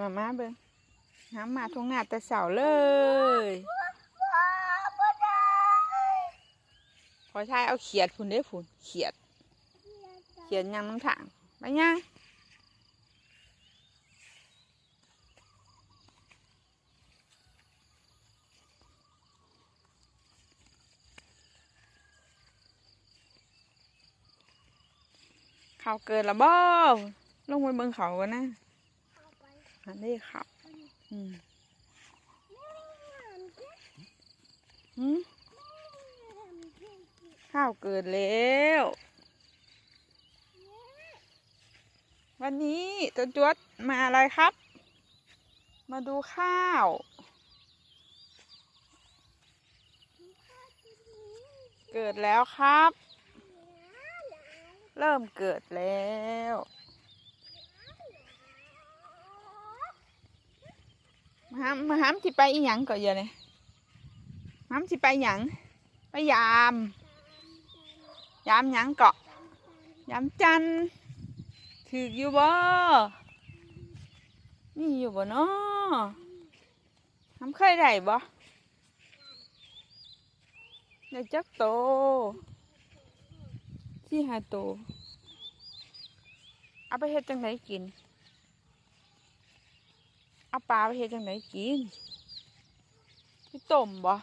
มามาเบิ่งน้ำมาทงนาแต่เสาเลยพอใช้เอาเขียดพุ่นเด้อพุ่นเขียด เขียดยังน้ำถังไปยังเขาเกิดละบ่ลงไปเบิ่งเขากันนะันนี้เขาอืมหืมข้าวเกิดแล้ว วันนี้ตัวจวดมาอะไรครับ มาดูข้าว เกิดแล้วครับ เริ่มเกิดแล้ว มาหามมาหามที่ไปอีหยังก่อนเยอะเลยหามที่ไปหยังไปยาม ยามหยังเกาะยามจันทร์ถืออยู่บ่นี่อยู่บ่เนาะทำเคยได้บ่ได้จักโตที่หาโตเอาไปเฮ็ดจังไดกิน เอาปลาไปเฮ็ดจังไดกินไปต้มบ่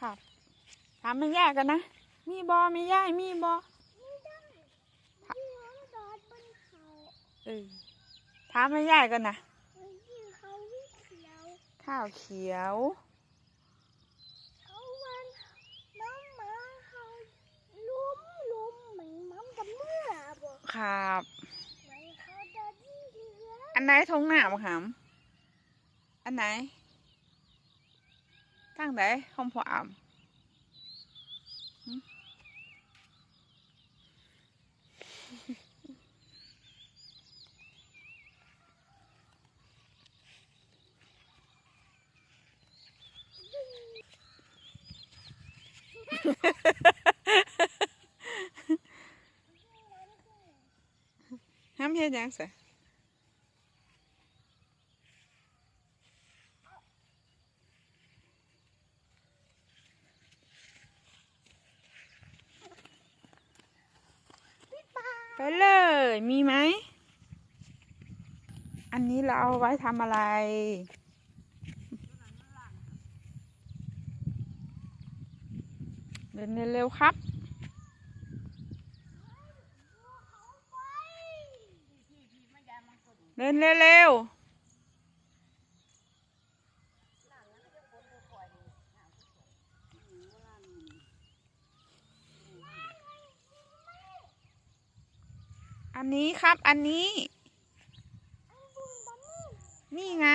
ครับถามมันยากกันนะ มีบ่มีย่ายมีบ่เออถามมันยากกันนะข้าวเขียว ครับ อันไหนทงหน้าบ่หำอันไหนทางไหนห้องพ่ออ่ำหึห้าม เฮ็ดยังซะไปเลย มีไหม อันนี้เราเอาไว้ทำอะไร เดินเร็วๆครับ เดินเร็วอันนี้ครับ อันนี้ นี่ไง